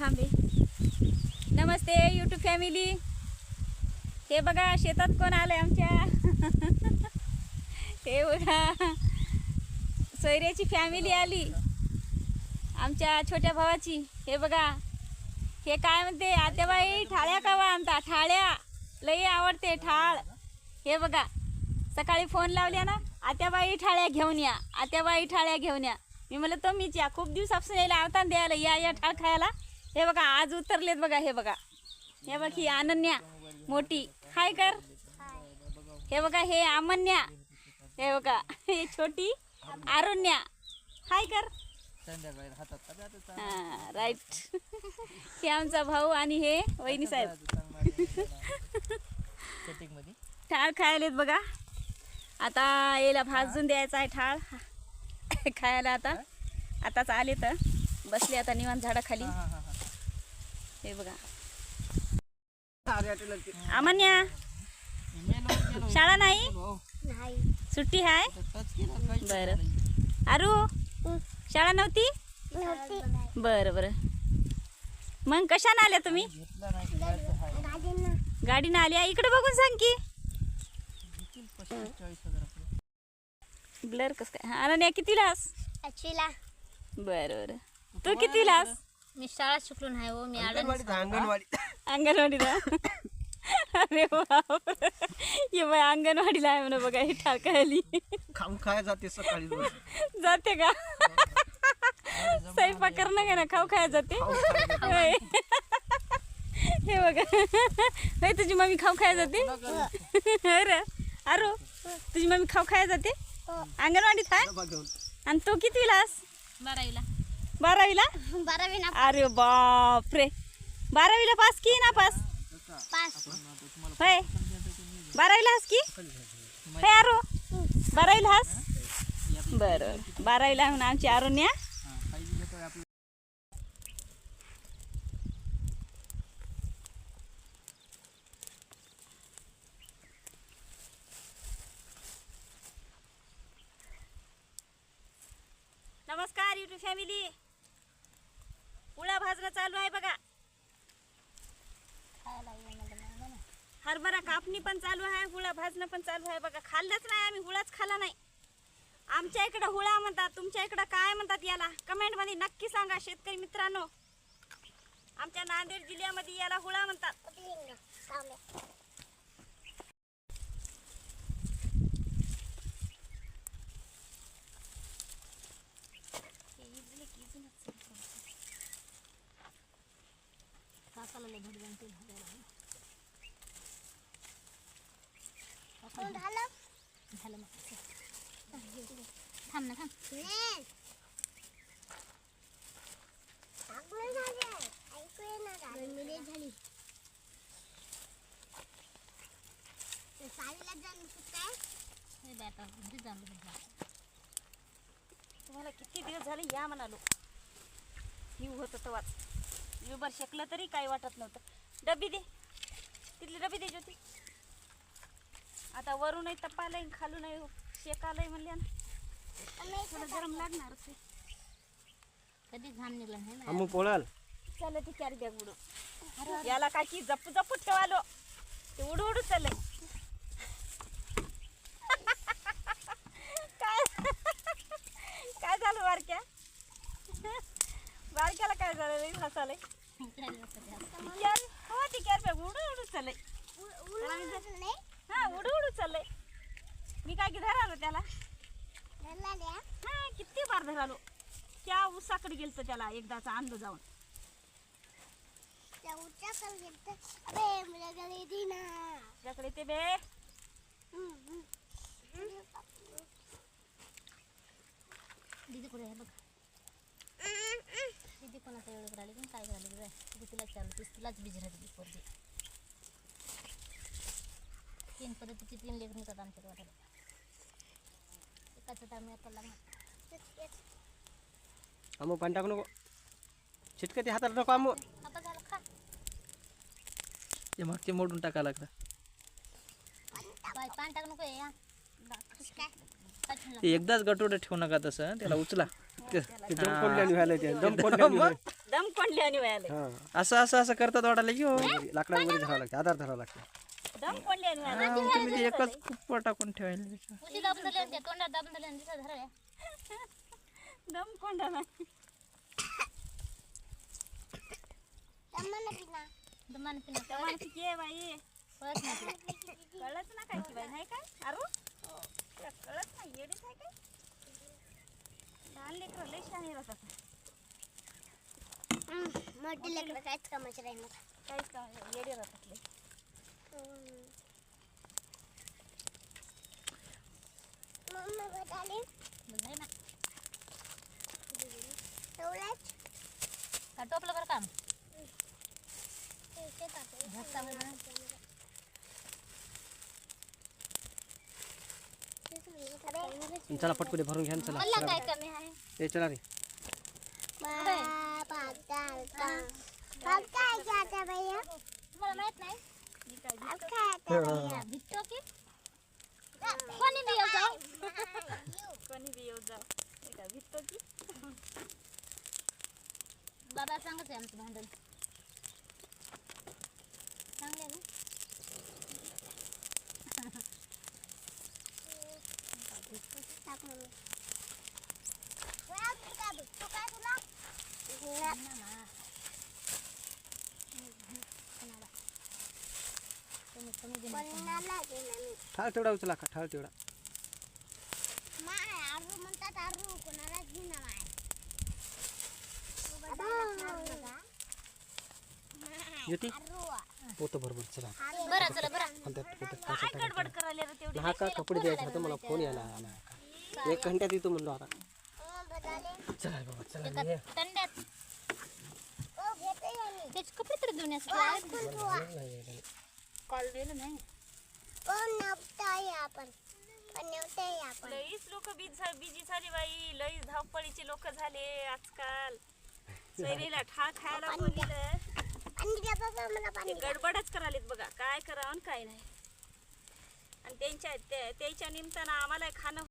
थांबे. नमस्ते YouTube family हे बघा शेतात कोण आलंय आमच्या? हे बघा. सोयऱ्याची फॅमिली आली. आमच्या छोट्या भावाची. हे बघा. हे काय म्हणते? आत्याबाई ठाळ्या कावा हो आमचा? ठाळ्या. लई आवडते ठाळ. हे बघा. सकाळी फोन लावल्या ना आत्याबाई ठाळ्या घेऊन या. आत्याबाई ठाळ्या घेऊन या. मी म्हणलं तो मीच या. खूप दिवसापासून यायला आवताना द्यायला. या या ठाळ खायला. हे बघा आज उतरलेत बघा हे बघा. हे बघ ही अनन्या मोठी. हाय कर. हे बघा हे अमन्या. हे बघा हे छोटी आरुण्या. हाय कर. हा राईट हे आमचा भाऊ आणि हे वहिनी साहेब. ठाळ खायलेत बघा. आता याला भाजून द्यायचा आहे ठाळ. खायला आता. आताच आले तर बसले आता निवांत झाडाखाली. हा बघा. अमन्या. शाळा नाही? सुट्टी काहीच बरं. अरू शाळा नव्हती? बरं बरं. मग कशाने आल्या तुम्ही? हाय. गाडीनं. आल्या? इकडे बघून सांग की. ब्लर कस काय? अनन्या किती लास बरं बरं. तू किती लास मी शाळा शिकलो नाही हो मी अंगणवाडीत अंगणवाडी अंगणवाडीला अरे बाप ये बाय अंगणवाडीला आहे म्हणा बघा हे ठाकायली खाऊन खाय जाते सकाळी रोज. जाते का? स्वयंपाक करणं का ना खाऊ खाया जाते? होय. हे बघा. होय तुझी मम्मी खाऊ खाया जाते? अरे अरो तुझी मम्मी खाऊ खाया जाते? अंगणवाडीत आहे? डबा घेऊन. आणि तू किती लास बारावीला. बारावीला? बारावी ना अरे बापरे. बारावीला पास की ना पास? पास. होय. बारावीला हास की? होय आरो. बारावीला हास? बरं बारावीला म्हणून आमची आरोन्या. नमस्कार युट्यूब फॅमिली पुळा भाजणं चालू आहे बघा. हरभरा कापणी पण चालू आहे हुळा भाजणं पण चालू आहे बघा. खाल्लंच नाही आम्ही हुळाच खाल्ला नाही. आमच्या इकडं हुळा म्हणतात तुमच्या इकडं काय म्हणतात याला? कमेंटमध्ये नक्की सांगा शेतकरी मित्रांनो. आमच्या नांदेड जिल्ह्यामध्ये याला हुळा म्हणतात. मग थांब ना थांब झाली हे बाय आता घरी जाऊन बघा. तुम्हाला किती दिवस झाले या म्हणालो हिव होतं तवाच युबर शेकलं तरी काही वाटत नव्हतं. डबी दे. तिथली डबी दे ज्योती. आता वरूनही तपालय खालूनही शेकालय म्हणल्या ना. थोडं गरम लागणारच आहे. कधी घाम निघला नाही पोळाल. चला ती कॅरी बॅग उडू याला काय की जप्पू जप्पू ठेवालो ते उडू उडू चाललंय. काय? काय झालं बारक्या बारक्याला काय झालं? लई हसालय हो ती कॅरी बॅग उडू उडू चाललंय. हा उडू उडू चाललंय. मी काय की धरालो त्याला? हा किती बार धरालो? त्या उसाकडे गेलतो त्याला एकदाचा आणलं जाऊन. त्याकडे ते बे. दीदी कुठे बघ. दीदी कोणाचं एवढं राहिली पण काय झालं बघ दीदी तुला चालू तीस तुलाच बीज राहते ती पोरगी तीन पद्धतीची तीन लेख निघतात आमच्या वाटायला एकाचं ताळ मिळत लागणार आम्ही पाणी टाकू नको चिटकं ते हाताला नको आम्ही आता झालं खा ते मागचे मोडून टाका लागतं बाय पाणी टाक नको या काय ते एकदाच गटोडं ठेवू नका तसं त्याला उचला. ते दम कोंडल्याने व्हायला ते दम कोंडल्याने व्हायला. दम कोंडले आणि व्हायला. हा. असं असं असं करतात वाटायला की हो लाकडामध्ये धरावं लागतं आधार धरावं लागतं. दम कोंडले आणि व्हायला. हा, तुम्ही ते एकच कुप्पा टाकून ठेवायला त्याच्यात. उशी दाबून दिले आणि त्या तोंडात दाबून दिले आणि दिसा धरा दम कोंडा नाही. दमान पिना. माणसाची ये बाई पळत नाही कळत ना काय की बाई नाही काय अरू तुला कळत नाही येडीच आहे काय लहान लेकरं लय शहाणे राहतात मोठी लेकरं काहीच कामाची राहील काहीच का येडे राहतात ना टोपलं बरं काम चला पटकुले भरून घ्या चला. काय कमी आहे? ए चला रे बाबा, चालता. बाप काय जाता भैया? तुम्हाला माहीत नाही बाप काय जाता भैया? भिजतो की कोणी बी येऊ जाऊ कोणी बी येऊ जाव हे काय भिजतो की बाबा सांगत आहे आमचं भांडण चांगले ना टाक मम्मी. ठाळ तेवढा उचला का ठाळ तेवढा माय, आरू म्हणतात आरू, कोणालाच घेणार माय. तू बदललाच ना बघा. माय, ज्योती आरू. पोतं बरोबर चला बरं चला बरं आणि त्यात पोतं काय टाकायचं. गडबड करायला रे तेवढी हा का कपडे द्यायचे होते मला फोन यायला आला का एक घंट्यात येतो म्हणलो आता मम्मा बदलले. चला बाबा चला ये. थंड्यात. त्याचे कपडे तरी. कॉल दिलं नाही. लईच लोक बिजी झाली बाई. लई धावपळीचे लोक झाले आजकाल. सैरीला ठाळ खायला बोललेलं. ते गडबडच करालेत बघा. काय करावं आणि काय नाही. आणि त्यांच्या त्या- त्याच्या निमित्तानं आम्हाला खाणं